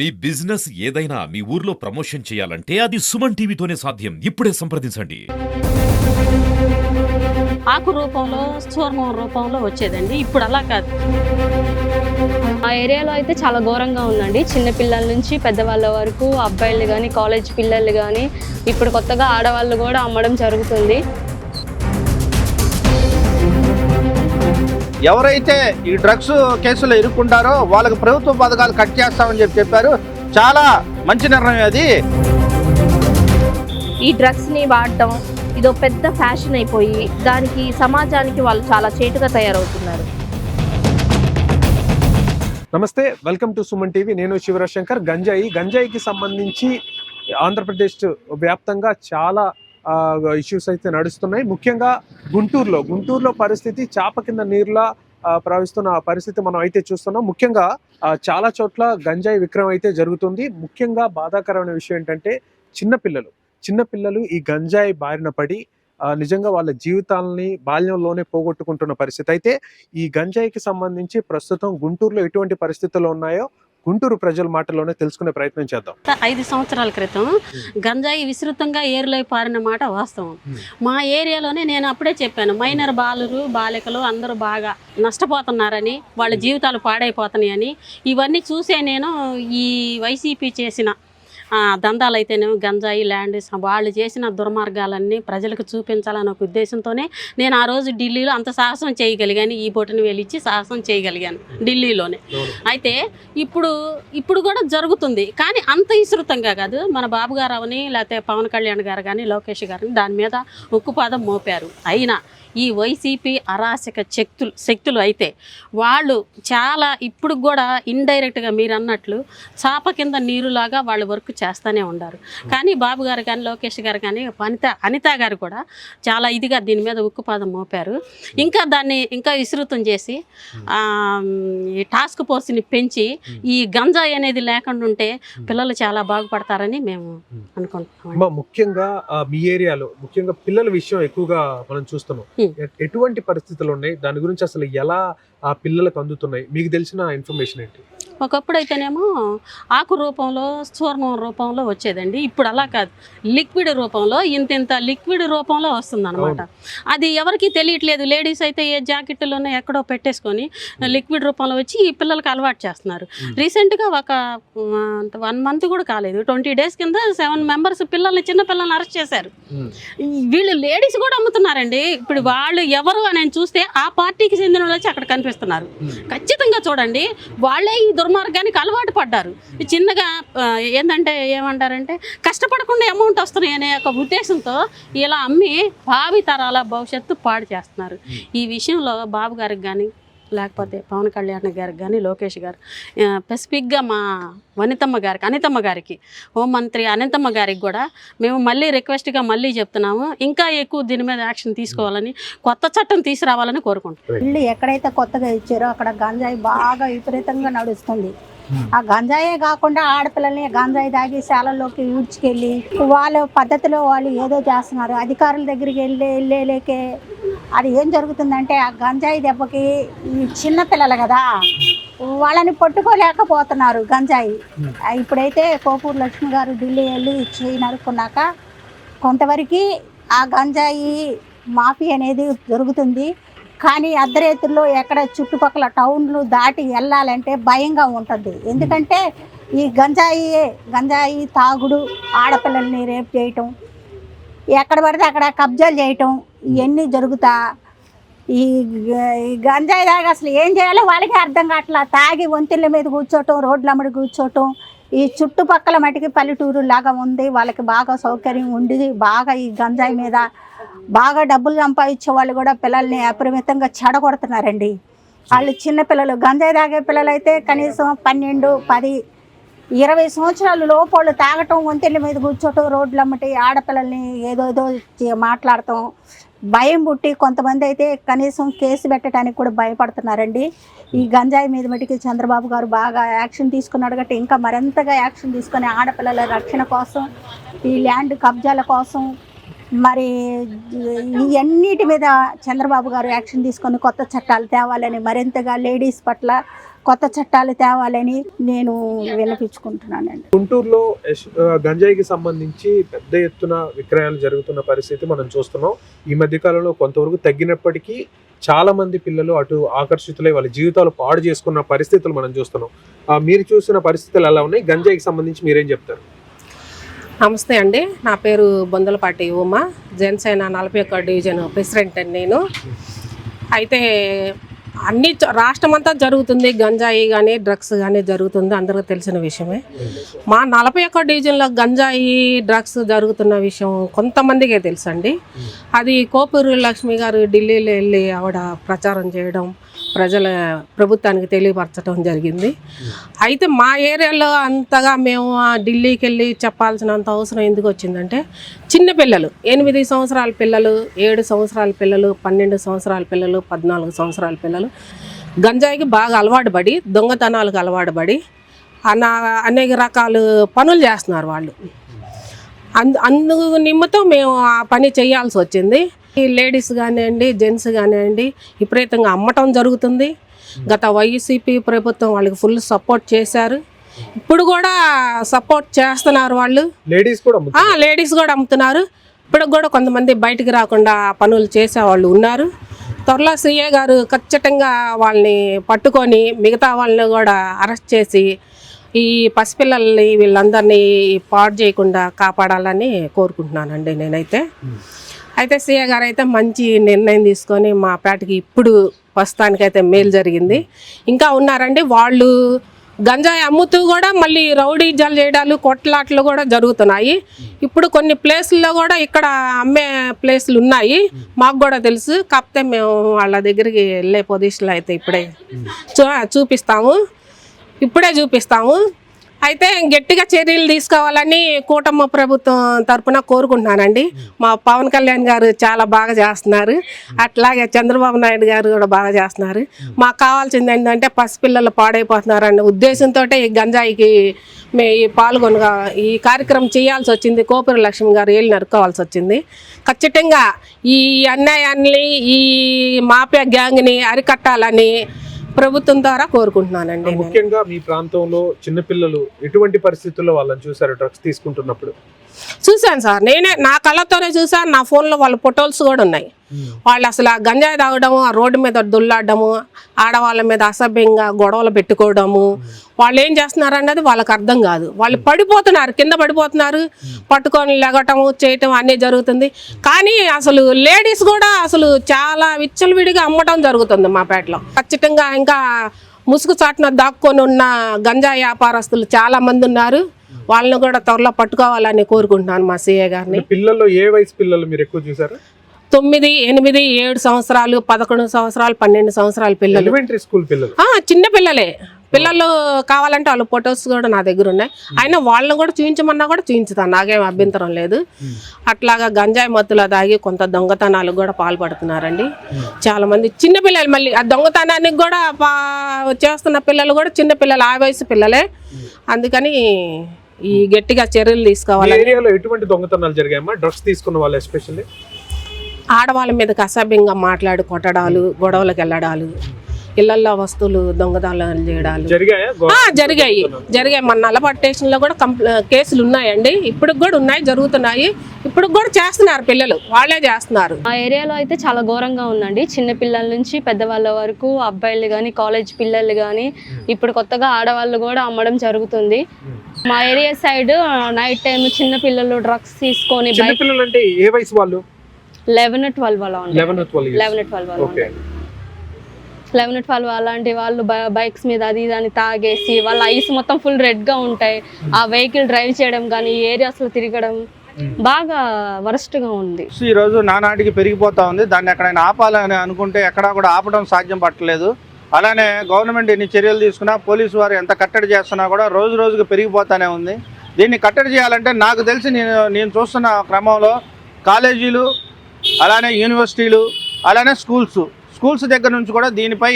మీ business ఏదైనా మీ ఊర్లో promotion చేయాలంటే అది సుమన్ టీవీతోనే సాధ్యం. ఇప్పుడే సంప్రదించండి. ఆకు రూపంలో చూర్ణం రూపంలో వచ్చేదండి. ఇప్పుడు అలా కాదు. ఆ ఏరియాలో అయితే చాలా ఘోరంగా ఉందండి. చిన్న పిల్లల నుంచి పెద్దవాళ్ళ వరకు అబ్బాయిలు కానీ కాలేజ్ పిల్లలు కానీ ఇప్పుడు కొత్తగా ఆడవాళ్ళు కూడా అమ్మడం జరుగుతుంది. ఎవరైతే ఈ డ్రగ్స్ కేసులో ఇరుక్కుంటారో వాళ్ళకి ప్రభుత్వ పథకాలు కట్ చేస్తామని చెప్పి చెప్పారు. చాలా మంచి నిర్ణయం అది. ఈ డ్రగ్స్ని వాడటం ఇదో పెద్ద ఫ్యాషన్ అయిపోయి దానికి సమాజానికి వాళ్ళు చాలా చేటుగా తయారవుతున్నారు. నమస్తే వెల్కమ్ టు సుమన్ టీవీ. నేను శివరాశంకర్ గంజాయి గంజాయికి సంబంధించి ఆంధ్రప్రదేశ్ వ్యాప్తంగా చాలా ఇష్యూస్ అయితే నడుస్తున్నాయి. ముఖ్యంగా గుంటూరులో గుంటూరులో పరిస్థితి చాప కింద నీరులా ప్రవహిస్తున్న ఆ పరిస్థితి మనం అయితే చూస్తున్నాం. ముఖ్యంగా చాలా చోట్ల గంజాయి విక్రయం అయితే జరుగుతుంది. ముఖ్యంగా బాధాకరమైన విషయం ఏంటంటే చిన్నపిల్లలు చిన్నపిల్లలు ఈ గంజాయి బారిన పడి నిజంగా వాళ్ళ జీవితాలని బాల్యంలోనే పోగొట్టుకుంటున్న పరిస్థితి. అయితే ఈ గంజాయికి సంబంధించి ప్రస్తుతం గుంటూరులో ఎటువంటి పరిస్థితులు ఉన్నాయో గుంటూరు ప్రజల మాటలోనే తెలుసుకునే ప్రయత్నం చేద్దాం. ఐదు సంవత్సరాల క్రితం గంజాయి విస్తృతంగా ఏరులై పారిన మాట వాస్తవం. Hmm. మా ఏరియాలోనే నేను అప్పుడే చెప్పాను మైనర్ బాలురు బాలికలు అందరూ బాగా నష్టపోతున్నారని వాళ్ళ జీవితాలు పాడైపోతున్నాయని. ఇవన్నీ చూసే నేను ఈ వైసీపీ చేసిన దందాలు అయితేనేమో గంజాయి ల్యాండ్ వాళ్ళు చేసిన దుర్మార్గాలన్నీ ప్రజలకు చూపించాలన్న ఒక ఉద్దేశంతోనే నేను ఆ రోజు ఢిల్లీలో అంత సాహసం చేయగలిగాను. ఈ బొట్టును వెళ్ళిచ్చి సాహసం చేయగలిగాను ఢిల్లీలోనే. అయితే ఇప్పుడు ఇప్పుడు కూడా జరుగుతుంది. కానీ అంత విస్తృతంగా కాదు. మన బాబు గారు అవని లేకపోతే పవన్ కళ్యాణ్ గారు కానీ లోకేష్ గారిని దాని మీద ఉక్కుపాదం మోపారు. అయినా ఈ వైసీపీ అరాచక శక్తులు శక్తులు అయితే వాళ్ళు చాలా ఇప్పుడు కూడా ఇండైరెక్ట్గా మీరు అన్నట్లు చాప కింద నీరులాగా వాళ్ళు వర్క్ చేస్తూనే ఉన్నారు కానీ బాబు గారు కానీ లోకేష్ గారు కానీ అనిత అనిత గారు కూడా చాలా ఇదిగా దీని మీద ఉక్కుపాదం మోపారు. ఇంకా దాన్ని ఇంకా విస్తృతం చేసి ఈ టాస్క్ ఫోర్స్ని పెంచి ఈ గంజాయి అనేది లేకుండా ఉంటే పిల్లలు చాలా బాగుపడతారని మేము అనుకుంటున్నాం ముఖ్యంగా మీ ఏరియాలో ముఖ్యంగా పిల్లల విషయం ఎక్కువగా మనం చూస్తున్నాం. ఎటువంటి పరిస్థితులు ఉన్నాయి? దాని గురించి అసలు ఎలా ఆ పిల్లలకు అందుతున్నాయి? మీకు తెలిసిన ఇన్ఫర్మేషన్ ఏంటి? ఒకప్పుడు అయితేనేమో ఆకు రూపంలో చూర్ణం రూపంలో వచ్చేదండి. ఇప్పుడు అలా కాదు. లిక్విడ్ రూపంలో ఇంత ఇంత లిక్విడ్ రూపంలో వస్తుంది అనమాట అది ఎవరికి తెలియట్లేదు. లేడీస్ అయితే ఏ జాకెట్లోనే ఎక్కడో పెట్టేసుకొని లిక్విడ్ రూపంలో వచ్చి ఈ పిల్లలకి అలవాటు చేస్తున్నారు. రీసెంట్గా ఒక వన్ మంత్ కూడా కాలేదు. ట్వంటీ డేస్ కింద సెవెన్ మెంబర్స్ పిల్లల్ని చిన్న పిల్లల్ని అరెస్ట్ చేశారు. వీళ్ళు లేడీస్ కూడా అమ్ముతున్నారండి. ఇప్పుడు వాళ్ళు ఎవరు అని నేను చూస్తే ఆ పార్టీకి చెందిన వాళ్ళు వచ్చి అక్కడ కనిపిస్తున్నారు. ఖచ్చితంగా చూడండి. వాళ్ళే ఈ దుర్మార్గానికి అలవాటు పడ్డారు. చిన్నగా ఏంటంటే ఏమంటారంటే కష్టపడకుండా అమౌంట్ వస్తున్నాయి అనే ఒక ఉద్దేశంతో ఇలా అమ్మి భావి తరాల భవిష్యత్తు పాడు చేస్తున్నారు. ఈ విషయంలో బాబు గారికి కానీ లేకపోతే పవన్ కళ్యాణ్ గారికి కానీ లోకేష్ గారు స్పెసిఫిక్గా మా వనితమ్మ గారికి అనితమ్మ గారికి హోంమంత్రి అనితమ్మ గారికి కూడా మేము మళ్ళీ రిక్వెస్ట్గా మళ్ళీ చెప్తున్నాము. ఇంకా ఎక్కువ దీని మీద యాక్షన్ తీసుకోవాలని కొత్త చట్టం తీసుకురావాలని కోరుకుంటున్నాం. ఇల్లు ఎక్కడైతే కొత్తగా ఇచ్చారో అక్కడ గంజాయి బాగా విపరీతంగా నడుస్తుంది. ఆ గంజాయే కాకుండా ఆడపిల్లల్ని గంజాయి తాగి శాలల్లోకి ఈడ్చుకెళ్ళి వాళ్ళ పద్ధతిలో వాళ్ళు ఏదో చేస్తున్నారు. అధికారుల దగ్గరికి వెళ్ళి వెళ్ళేలేకే. అది ఏం జరుగుతుందంటే ఆ గంజాయి దెబ్బకి ఈ చిన్న పిల్లలు కదా వాళ్ళని పట్టుకోలేకపోతున్నారు గంజాయి. ఇప్పుడైతే కోపూరు లక్ష్మి గారు ఢిల్లీ వెళ్ళి చేయి నరుక్కున్నాక కొంతవరకు ఆ గంజాయి మాఫీ అనేది జరుగుతుంది కానీ అర్ధరేతుల్లో ఎక్కడ చుట్టుపక్కల టౌన్లు దాటి వెళ్ళాలంటే భయంగా ఉంటుంది. ఎందుకంటే ఈ గంజాయి గంజాయి తాగుడు ఆడపిల్లల్ని రేపు చేయటం ఎక్కడ పడితే అక్కడ కబ్జాలు చేయటం ఇవన్నీ జరుగుతా. ఈ ఈ గంజాయి తాగి అసలు ఏం చేయాలో వాళ్ళకి అర్థం కావట్లా. తాగి వంతెళ్ళ మీద కూర్చోటం రోడ్ల అమ్మడి కూర్చోటం ఈ చుట్టుపక్కల మటుకి పల్లెటూరు లాగా ఉంది. వాళ్ళకి బాగా సౌకర్యం ఉండి బాగా ఈ గంజాయి మీద బాగా డబ్బులు సంపాదించే వాళ్ళు కూడా పిల్లల్ని అపరిమితంగా చెడగొడుతున్నారండి. వాళ్ళు చిన్న పిల్లలు గంజాయి తాగే పిల్లలు అయితే కనీసం పన్నెండు పది ఇరవై సంవత్సరాలు లోపళ్ళు తాగటం వంతెళ్ళ మీద కూర్చోటం రోడ్లు అమ్మటి ఆడపిల్లల్ని ఏదో ఏదో మాట్లాడటం భయం పుట్టి కొంతమంది అయితే కనీసం కేసు పెట్టడానికి కూడా భయపడుతున్నారండి. ఈ గంజాయి మీద మటుకి చంద్రబాబు గారు బాగా యాక్షన్ తీసుకున్నాడు కాబట్టి ఇంకా మరింతగా యాక్షన్ తీసుకొని ఆడపిల్లల రక్షణ కోసం ఈ ల్యాండ్ కబ్జాల కోసం మరి ఇవన్నిటి మీద చంద్రబాబు గారు యాక్షన్ తీసుకొని కొత్త చట్టాలు తేవాలని మరింతగా లేడీస్ పట్ల కొత్త చట్టాలు తేవాలని నేను వినిపించుకుంటున్నానండి గుంటూరులో గంజాయికి సంబంధించి పెద్ద ఎత్తున విక్రయాలు జరుగుతున్న పరిస్థితి మనం చూస్తున్నాం. ఈ మధ్య కాలంలో కొంతవరకు తగ్గినప్పటికీ చాలా మంది పిల్లలు అటు ఆకర్షితులై వాళ్ళ జీవితాలు పాడు చేసుకున్న పరిస్థితులు మనం చూస్తున్నాం. మీరు చూసిన పరిస్థితులు ఎలా ఉన్నాయి? గంజాయికి సంబంధించి మీరేం చెప్తారు? నమస్తే అండి. నా పేరు బొందలపాటి ఉమా. జనసేన నలభై ఒక్క డివిజన్ ప్రెసిడెంట్ అండి నేను. అయితే అన్ని చ- రాష్ట్రమంతా జరుగుతుంది. గంజాయి కానీ డ్రగ్స్ కానీ జరుగుతుంది. అందరికీ తెలిసిన విషయమే. మా నలభై ఒక్క డివిజన్లో గంజాయి డ్రగ్స్ జరుగుతున్న విషయం కొంతమందికే తెలుసండి. అది కోపూరు లక్ష్మి గారు ఢిల్లీలో వెళ్ళి ఆవిడ ప్రచారం చేయడం ప్రజల ప్రభుత్వానికి తెలియపరచడం జరిగింది. అయితే మా ఏరియాలో అంతగా మేము ఆ ఢిల్లీకి వెళ్ళి చెప్పాల్సినంత అవసరం ఎందుకు వచ్చిందంటే చిన్న పిల్లలు ఎనిమిది సంవత్సరాల పిల్లలు ఏడు సంవత్సరాల పిల్లలు పన్నెండు సంవత్సరాల పిల్లలు పద్నాలుగు సంవత్సరాల పిల్లలు. గంజాయికి బాగా అలవాటు పడి దొంగతనాలకు అలవాటు పడి అన అనేక రకాలు పనులు చేస్తున్నారు వాళ్ళు. అందు అందు నిమిత్తం మేము ఆ పని చేయాల్సి వచ్చింది. ఈ లేడీస్ కానివ్వండి జెంట్స్ కానివ్వండి విపరీతంగా అమ్మటం జరుగుతుంది. గత వైసీపీ ప్రభుత్వం వాళ్ళకి ఫుల్ సపోర్ట్ చేశారు. ఇప్పుడు కూడా సపోర్ట్ చేస్తున్నారు వాళ్ళు. లేడీస్ కూడా లేడీస్ కూడా అమ్ముతున్నారు. ఇప్పుడు కూడా కొంతమంది బయటికి రాకుండా పనులు చేసేవాళ్ళు ఉన్నారు. త్వరలో సీఏ గారు ఖచ్చితంగా వాళ్ళని పట్టుకొని మిగతా వాళ్ళని కూడా అరెస్ట్ చేసి ఈ పసిపిల్లల్ని వీళ్ళందరినీ పాడు చేయకుండా కాపాడాలని కోరుకుంటున్నానండి నేనైతే. అయితే సీఏ గారు అయితే మంచి నిర్ణయం తీసుకొని మా పేటకి ఇప్పుడు ప్రస్తుతానికైతే మేలు జరిగింది. ఇంకా ఉన్నారండి వాళ్ళు గంజాయి అమ్ముతూ కూడా మళ్ళీ రౌడీ జల్ చేయడాలు కొట్లాట్లు కూడా జరుగుతున్నాయి. ఇప్పుడు కొన్ని ప్లేసుల్లో కూడా ఇక్కడ అమ్మే ప్లేసులు ఉన్నాయి. మాకు కూడా తెలుసు. కాకపోతే మేము వాళ్ళ దగ్గరికి వెళ్ళే పొజిషన్లో అయితే ఇప్పుడే చూపిస్తాము. ఇప్పుడే చూపిస్తాము. అయితే గట్టిగా చర్యలు తీసుకోవాలని కూటమి ప్రభుత్వం తరఫున కోరుకుంటున్నానండి. మా పవన్ కళ్యాణ్ గారు చాలా బాగా చేస్తున్నారు. అట్లాగే చంద్రబాబు నాయుడు గారు కూడా బాగా చేస్తున్నారు. మాకు కావాల్సింది ఏంటంటే పసిపిల్లలు పాడైపోతున్నారు అనే ఉద్దేశంతో ఈ గంజాయికి మే ఈ పాల్గొనగా ఈ కార్యక్రమం చేయాల్సి వచ్చింది. కోపుర లక్ష్మి గారు ఏళ్ళు నరుక్కోవాల్సి వచ్చింది. ఖచ్చితంగా ఈ అన్యాయాన్ని ఈ మాఫియా గ్యాంగ్ని అరికట్టాలని ప్రభుత్వం ద్వారా కోరుకుంటున్నానండి ముఖ్యంగా మీ ప్రాంతంలో చిన్నపిల్లలు ఎటువంటి పరిస్థితుల్లో వాళ్ళని చూసారు డ్రగ్స్ తీసుకుంటున్నప్పుడు? చూశాను సార్. నేనే నా కళ్ళతోనే చూశాను. నా ఫోన్లో వాళ్ళ ఫొటోస్ కూడా ఉన్నాయి. వాళ్ళు అసలు ఆ గంజాయి తాగడము ఆ రోడ్డు మీద దుల్లాడము ఆడవాళ్ళ మీద అసభ్యంగా గొడవలు పెట్టుకోవడము. వాళ్ళు ఏం చేస్తున్నారు అన్నది వాళ్ళకి అర్థం కాదు. వాళ్ళు పడిపోతున్నారు కింద పడిపోతున్నారు. పట్టుకొని లెగటము చేయటం అన్నీ జరుగుతుంది. కానీ అసలు లేడీస్ కూడా అసలు చాలా విచ్చలవిడిగా అమ్మటం జరుగుతుంది మా పేటలో. ఖచ్చితంగా ఇంకా ముసుగు చాటున దాక్కొని ఉన్న గంజాయి వ్యాపారస్తులు చాలామంది ఉన్నారు. వాళ్ళని కూడా త్వరలో పట్టుకోవాలని కోరుకుంటున్నాను మా సీఏ గారిని. పిల్లల్లో ఏ వయసు పిల్లలు మీరు ఎక్కువ చూసారు? తొమ్మిది ఎనిమిది ఏడు సంవత్సరాలు పదకొండు సంవత్సరాలు పన్నెండు సంవత్సరాల పిల్లలు. ఎలిమెంటరీ స్కూల్ పిల్లలు. చిన్న పిల్లలే. పిల్లలు కావాలంటే వాళ్ళ ఫొటోస్ కూడా నా దగ్గర ఉన్నాయి. అయినా వాళ్ళని కూడా చూపించమన్నా కూడా చూపించుతాను నాకేం అభ్యంతరం లేదు. అట్లాగా గంజాయి మత్తులో దాగి కొంత దొంగతనాలకు కూడా పాల్పడుతున్నారండి. చాలా మంది చిన్న పిల్లలు మళ్ళీ ఆ దొంగతనానికి కూడా చేస్తున్న పిల్లలు కూడా చిన్న పిల్లలు ఆ వయసు పిల్లలే. అందుకని ఈ గట్టిగా చర్యలు మీ తీసుకోవాలని ఏరియాలో ఎటువంటి దొంగతనాలు జరిగాయమ్మా? డ్రగ్స్ తీసుకున్న వాళ్ళు ఎస్పెషల్లీ? ఆడవాళ్ళ మీదకి అసభ్యంగా మాట్లాడి కొట్టడాలు గొడవలకు వెళ్ళడాలు. ఇళ్ళల్లో వస్తువులు దొంగతనాలు చేయడాలు. జరిగాయా? ఆ, జరిగాయి. జరిగాయి. మన నల్లపాటు స్టేషన్లో కూడా కంప్ల కేసులు ఉన్నాయండి. ఇప్పుడు కూడా ఉన్నాయి జరుగుతున్నాయి. ఇప్పుడు కూడా చేస్తున్నారు పిల్లలు. వాళ్ళే చేస్తున్నారు. మా ఏరియాలో అయితే చాలా ఘోరంగా ఉందండి. చిన్న పిల్లల నుంచి పెద్దవాళ్ళ వరకు అబ్బాయిలు కానీ కాలేజ్ పిల్లలు కానీ ఇప్పుడు కొత్తగా ఆడవాళ్ళు కూడా అమ్మడం జరుగుతుంది. మా ఏరియా సైడ్ నైట్ టైం చిన్న పిల్లలు డ్రగ్స్ తీసుకొని లెవెన్ ట్వెల్వ్ అలా లెవెన్ ట్వెల్వ్ అలా లెవెన్ ట్వెల్వ్ అలాంటి వాళ్ళు బైక్స్ మీద అది ఇది అని తాగేసి వాళ్ళ ఐస్ మొత్తం ఫుల్ రెడ్గా ఉంటాయి. ఆ వెహికల్ డ్రైవ్ చేయడం కానీ ఏరియాస్లో తిరగడం బాగా వరస్ట్గా ఉంది ఈ రోజు నానాటికి పెరిగిపోతా ఉంది. దాన్ని ఎక్కడైనా ఆపాలని అనుకుంటే ఎక్కడా కూడా ఆపడం సాధ్యం పట్టలేదు. అలానే గవర్నమెంట్ ఎన్ని చర్యలు తీసుకున్నా పోలీసు వారు ఎంత కట్టడి చేస్తున్నా కూడా రోజు రోజుకు పెరిగిపోతానే ఉంది. దీన్ని కట్టడి చేయాలంటే నాకు తెలిసి నేను నేను చూస్తున్న క్రమంలో కాలేజీలు అలానే యూనివర్సిటీలు అలానే స్కూల్స్ స్కూల్స్ దగ్గర నుంచి కూడా దీనిపై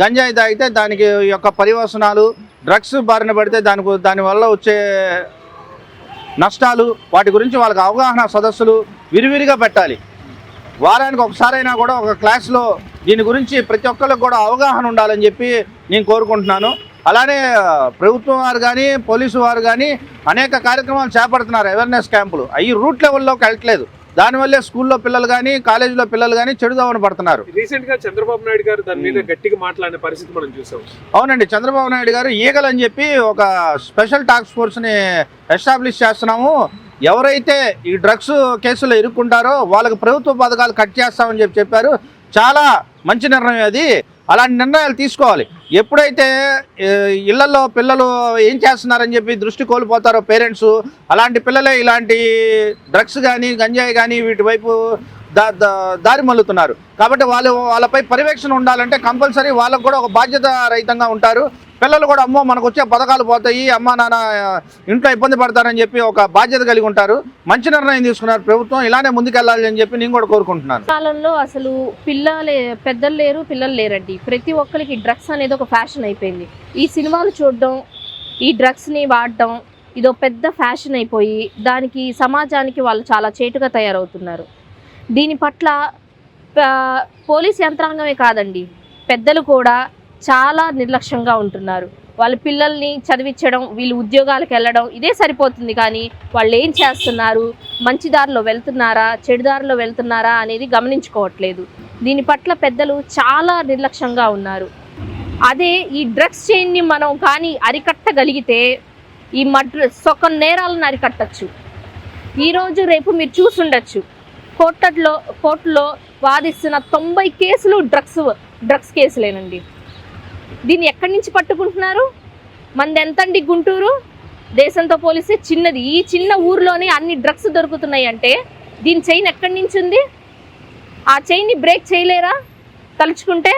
గంజాయి తాగితే దానికి యొక్క పరివసనాలు డ్రగ్స్ బారిన పడితే దానికి దానివల్ల వచ్చే నష్టాలు వాటి గురించి వాళ్ళకి అవగాహన సదస్సులు విరివిరిగా పెట్టాలి. వారానికి ఒకసారైనా కూడా ఒక క్లాస్లో దీని గురించి ప్రతి ఒక్కరికి కూడా అవగాహన ఉండాలని చెప్పి నేను కోరుకుంటున్నాను. అలానే ప్రభుత్వం వారు కానీ పోలీసు వారు కానీ అనేక కార్యక్రమాలు చేపడుతున్నారు అవేర్నెస్ క్యాంపులు. అవి రూట్ లెవెల్లోకి వెళ్ళట్లేదు. దానివల్లే స్కూల్లో పిల్లలు కానీ కాలేజీలో పిల్లలు కానీ చెడుదామని పడుతున్నారు. రీసెంట్గా చంద్రబాబు నాయుడు గారు దాని మీద గట్టిగా మాట్లాడిన పరిస్థితి మనం చూసాం. అవునండి చంద్రబాబు నాయుడు గారు ఈగలు అని చెప్పి ఒక స్పెషల్ టాస్క్ ఫోర్స్ని ఎస్టాబ్లిష్ చేస్తున్నాము. ఎవరైతే ఈ డ్రగ్స్ కేసులో ఇరుక్కుంటారో వాళ్ళకి ప్రభుత్వ పథకాలు కట్ చేస్తామని చెప్పి చెప్పారు. చాలా మంచి నిర్ణయం అది. అలాంటి నిర్ణయాలు తీసుకోవాలి. ఎప్పుడైతే ఇళ్ళలో పిల్లలు ఏం చేస్తున్నారని చెప్పి దృష్టి కోల్పోతారో పేరెంట్స్ అలాంటి పిల్లలే ఇలాంటి డ్రగ్స్ కానీ గంజాయి కానీ వీటి వైపు దా దా- దారి మల్లుతున్నారు కాబట్టి వాళ్ళు వాళ్ళపై పర్యవేక్షణ ఉండాలంటే కంపల్సరీ వాళ్ళకు కూడా ఒక బాధ్యత రహితంగా ఉంటారు. పిల్లలు కూడా అమ్మో మనకు వచ్చే పథకాలు పోతాయి అమ్మ నాన్న ఇంట్లో ఇబ్బంది పడతారని చెప్పి ఒక బాధ్యత కలిగి ఉంటారు. మంచి నిర్ణయం తీసుకున్నారు ప్రభుత్వం ఇలానే ముందుకెళ్ళాలి అని చెప్పి నేను కూడా కోరుకుంటున్నాను. కాలంలో అసలు పిల్లలే పెద్దలు లేరు పిల్లలు లేరండి. ప్రతి ఒక్కరికి డ్రగ్స్ అనేది ఒక ఫ్యాషన్ అయిపోయింది. ఈ సినిమాలు చూడడం ఈ డ్రగ్స్ని వాడడం ఇదో పెద్ద ఫ్యాషన్ అయిపోయి దానికి సమాజానికి వాళ్ళు చాలా చేటుగా తయారవుతున్నారు. దీని పట్ల పోలీస్ యంత్రాంగమే కాదండి. పెద్దలు కూడా చాలా నిర్లక్ష్యంగా ఉంటున్నారు. వాళ్ళ పిల్లల్ని చదివించడం వీళ్ళు ఉద్యోగాలకు వెళ్ళడం ఇదే సరిపోతుంది కానీ వాళ్ళు ఏం చేస్తున్నారు? మంచి దారిలో వెళ్తున్నారా? చెడు దారిలో వెళ్తున్నారా అనేది గమనించుకోవట్లేదు. దీని పట్ల పెద్దలు చాలా నిర్లక్ష్యంగా ఉన్నారు. అదే ఈ డ్రగ్స్ చైన్ని మనం కానీ అరికట్టగలిగితే ఈ మడ్ర సొక్క నేరాలను అరికట్టచ్చు. ఈరోజు రేపు మీరు చూసుండొచ్చు. కోర్టులో కోర్టులో వాదిస్తున్న తొంభై కేసులు డ్రగ్స్ డ్రగ్స్ కేసులేనండి. దీన్ని ఎక్కడి నుంచి పట్టుకుంటున్నారు? మనది ఎంతండి గుంటూరు? దేశంతో పోలిస్తే చిన్నది. ఈ చిన్న ఊర్లోనే అన్ని డ్రగ్స్ దొరుకుతున్నాయి అంటే దీని చైన్ ఎక్కడి నుంచి ఉంది? ఆ చైన్ని బ్రేక్ చేయలేరా? తలుచుకుంటే?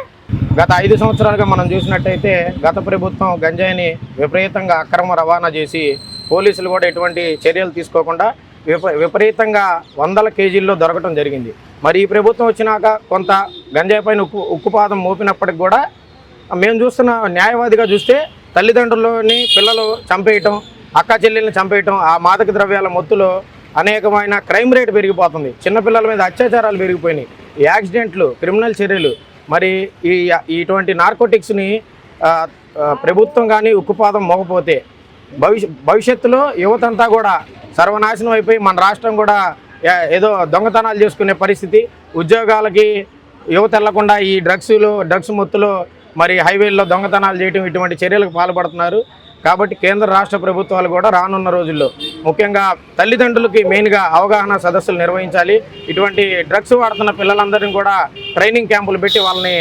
గత ఐదు సంవత్సరాలుగా మనం చూసినట్టయితే గత ప్రభుత్వం గంజాయిని విపరీతంగా అక్రమ రవాణా చేసి పోలీసులు కూడా ఎటువంటి చర్యలు తీసుకోకుండా విప విపరీతంగా వందల కేజీల్లో దొరకటం జరిగింది. మరి ఈ ప్రభుత్వం వచ్చినాక కొంత గంజాయి పైన ఉక్కు ఉక్కుపాదం మోపినప్పటికి కూడా మేము చూస్తున్న న్యాయవాదిగా చూస్తే తల్లిదండ్రులని పిల్లలు చంపేయటం అక్క చెల్లెల్ని చంపేయటం ఆ మాదక ద్రవ్యాల మొత్తులో అనేకమైన క్రైమ్ రేట్ పెరిగిపోతుంది. చిన్నపిల్లల మీద అత్యాచారాలు పెరిగిపోయినాయి. ఈ యాక్సిడెంట్లు క్రిమినల్ చర్యలు మరి ఈ ఇటువంటి నార్కోటిక్స్ని ప్రభుత్వం కానీ ఉక్కుపాదం మోకపోతే భవిష్య భవిష్యత్తులో యువతంతా కూడా సర్వనాశనం అయిపోయి మన రాష్ట్రం కూడా ఏదో దొంగతనాలు చేసుకునే పరిస్థితి ఉద్యోగాలకి యువత వెళ్ళకుండా ఈ డ్రగ్స్లో డ్రగ్స్ మొత్తులో మరి హైవేల్లో దొంగతనాలు చేయడం ఇటువంటి చర్యలకు పాల్పడుతున్నారు. కాబట్టి కేంద్ర రాష్ట్ర ప్రభుత్వాలు కూడా రానున్న రోజుల్లో ముఖ్యంగా తల్లిదండ్రులకి మెయిన్గా అవగాహన సదస్సులు నిర్వహించాలి. ఇటువంటి డ్రగ్స్ వాడుతున్న పిల్లలందరినీ కూడా ట్రైనింగ్ క్యాంపులు పెట్టి వాళ్ళని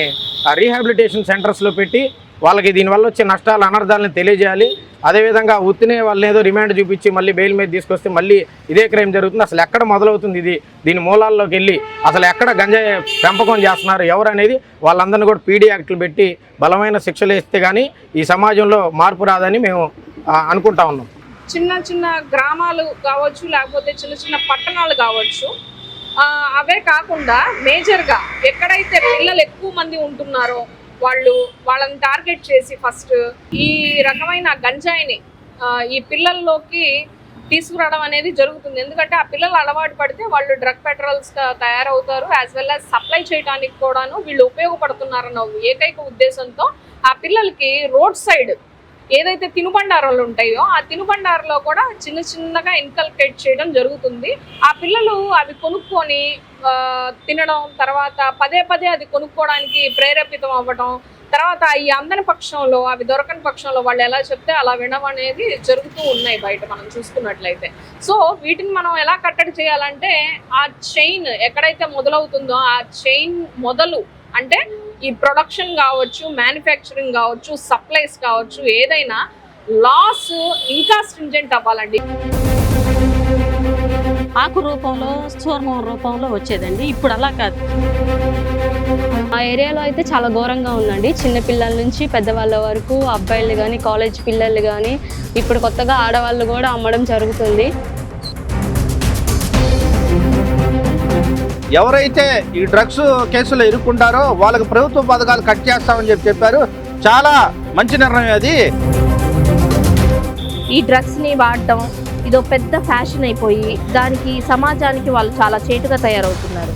రీహాబిలిటేషన్ సెంటర్స్లో పెట్టి వాళ్ళకి దీనివల్ల వచ్చే నష్టాలు అనర్థాలను తెలియజేయాలి. అదేవిధంగా ఉత్తినే వాళ్ళని ఏదో రిమాండ్ చూపించి మళ్ళీ బెయిల్ మీద తీసుకొస్తే మళ్ళీ ఇదే క్రైమ్ జరుగుతుంది. అసలు ఎక్కడ మొదలవుతుంది ఇది? దీని మూలాల్లోకి వెళ్ళి అసలు ఎక్కడ గంజాయి పెంపకం చేస్తున్నారు? ఎవరు అనేది వాళ్ళందరినీ కూడా పీడీ యాక్ట్లు పెట్టి బలమైన శిక్షలు వేస్తే కానీ ఈ సమాజంలో మార్పు రాదని మేము అనుకుంటా ఉన్నాం. చిన్న చిన్న గ్రామాలు కావచ్చు లేకపోతే చిన్న చిన్న పట్టణాలు కావచ్చు అవే కాకుండా మేజర్గా ఎక్కడైతే పిల్లలు ఎక్కువ మంది ఉంటున్నారో వాళ్ళు వాళ్ళని టార్గెట్ చేసి ఫస్ట్ ఈ రకమైన గంజాయిని ఈ పిల్లల్లోకి తీసుకురావడం అనేది జరుగుతుంది. ఎందుకంటే ఆ పిల్లలు అలవాటు పడితే వాళ్ళు డ్రగ్ పెట్రోల్స్గా తయారవుతారు యాజ్ వెల్ యాజ్ సప్లై చేయడానికి కూడాను వీళ్ళు ఉపయోగపడుతున్నారన్న ఏకైక ఉద్దేశంతో ఆ పిల్లలకి రోడ్ సైడ్ ఏదైతే తినుబండారాలు ఉంటాయో ఆ తినుబండారలో కూడా చిన్న చిన్నగా ఇన్కల్కేట్ చేయడం జరుగుతుంది. ఆ పిల్లలు అవి కొనుక్కొని తినడం తర్వాత పదే పదే అది కొనుక్కోవడానికి ప్రేరేపితం అవ్వడం తర్వాత ఈ అందని పక్షంలో అవి దొరకని పక్షంలో వాళ్ళు ఎలా చెప్తే అలా వినడం అనేది జరుగుతూ ఉన్నాయి బయట మనం చూసుకున్నట్లయితే. సో వీటిని మనం ఎలా కట్టడి చేయాలంటే ఆ చైన్ ఎక్కడైతే మొదలవుతుందో ఆ చైన్ మొదలు అంటే ఈ ప్రొడక్షన్ కావచ్చు మ్యానుఫ్యాక్చరింగ్ కావచ్చు సప్లైస్ కావచ్చు ఏదైనా లాస్ ఇంకా స్ట్రింజెంట్ అవ్వాలండి. ఆకు రూపంలో చూర్మం రూపంలో వచ్చేదండి. ఇప్పుడు అలా కాదు. ఆ ఏరియాలో అయితే చాలా ఘోరంగా ఉందండి. చిన్న పిల్లల నుంచి పెద్దవాళ్ళ వరకు అబ్బాయిలు కానీ కాలేజ్ పిల్లలు కానీ ఇప్పుడు కొత్తగా ఆడవాళ్ళు కూడా అమ్మడం జరుగుతుంది. ఎవరైతే ఈ డ్రగ్స్ కేసులో ఇరుక్కుంటారో వాళ్ళకి ప్రభుత్వ పథకాలు కట్ చేస్తామని చెప్పి చెప్పారు. చాలా మంచి నిర్ణయం అది. ఈ డ్రగ్స్ని వాడటం ఇదో పెద్ద ఫ్యాషన్ అయిపోయి దానికి సమాజానికి వాళ్ళు చాలా చేటుగా తయారవుతున్నారు.